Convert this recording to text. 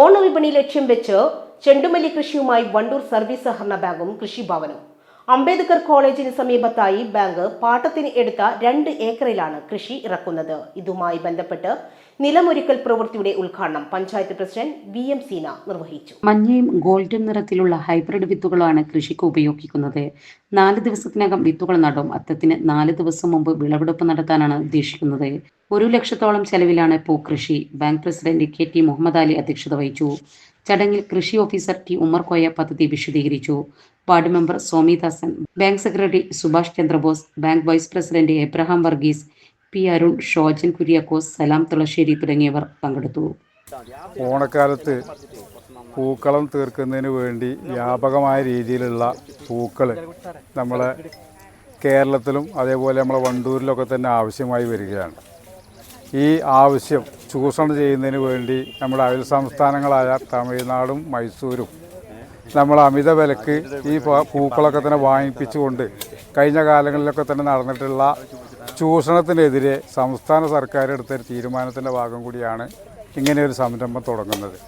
ഓണവിപണി ലക്ഷ്യം വെച്ച് ചെണ്ടുമല്ലി കൃഷിയുമായി വണ്ടൂർ സർവീസ് സഹകരണ ബാങ്കും കൃഷിഭവനും. അംബേദ്കർ കോളേജിന് സമീപത്തായി ബാങ്ക് പാട്ടത്തിന് എടുത്ത രണ്ട് ഏക്കറിലാണ് കൃഷി ഇറക്കുന്നത്. ഇതുമായി ബന്ധപ്പെട്ട് നിലമൊരുക്കൽ പ്രവൃത്തിയുടെ ഉദ്ഘാടനം panchayat president V M Seena നിർവഹിച്ചു. മഞ്ഞയും ഗോൾഡൻ നിറത്തിലുള്ള ഹൈബ്രിഡ് വിത്തുകളാണ് കൃഷിക്ക് ഉപയോഗിക്കുന്നത്. നാല് ദിവസത്തിനകം വിത്തുകൾ നടും. അത്തത്തിന് നാല് ദിവസം മുമ്പ് വിളവെടുപ്പ് നടത്താനാണ് ഉദ്ദേശിക്കുന്നത്. ഒരു ലക്ഷത്തോളം ചെലവിലാണ് പൂക്കൃഷി bank president K T Muhammad Ali അധ്യക്ഷത വഹിച്ചു. ചടങ്ങിൽ കൃഷി ഓഫീസർ ടി ഉമ്മർകോയ പദ്ധതി വിശദീകരിച്ചു. Ward member Somidasan bank secretary Subhash Chandrabose bank vice president Abraham Varghese P Arun Shojan Kuriakose Salam Thulassery തുടങ്ങിയവർ പങ്കെടുത്തു. ഓണക്കാലത്ത് പൂക്കളം തീർക്കുന്നതിന് വേണ്ടി വ്യാപകമായ രീതിയിലുള്ള പൂക്കൾ നമ്മളെ കേരളത്തിലും അതേപോലെ നമ്മളെ വണ്ടൂരിലൊക്കെ തന്നെ ആവശ്യമായി വരികയാണ്. ഈ ആവശ്യം ചൂഷണം ചെയ്യുന്നതിന് വേണ്ടി നമ്മുടെ അയൽ സംസ്ഥാനങ്ങളായ തമിഴ്നാടും മൈസൂരും നമ്മൾ അമിത വിലക്ക് ഈ പൂക്കളൊക്കെ തന്നെ വാങ്ങിപ്പിച്ചുകൊണ്ട് കഴിഞ്ഞ കാലങ്ങളിലൊക്കെ തന്നെ നടന്നിട്ടുള്ള ചൂഷണത്തിനെതിരെ സംസ്ഥാന സർക്കാർ എടുത്ത തീരുമാനത്തിന്റെ ഭാഗം കൂടിയാണ് ഇങ്ങനെ ഒരു സംരംഭം തുടങ്ങുന്നത്.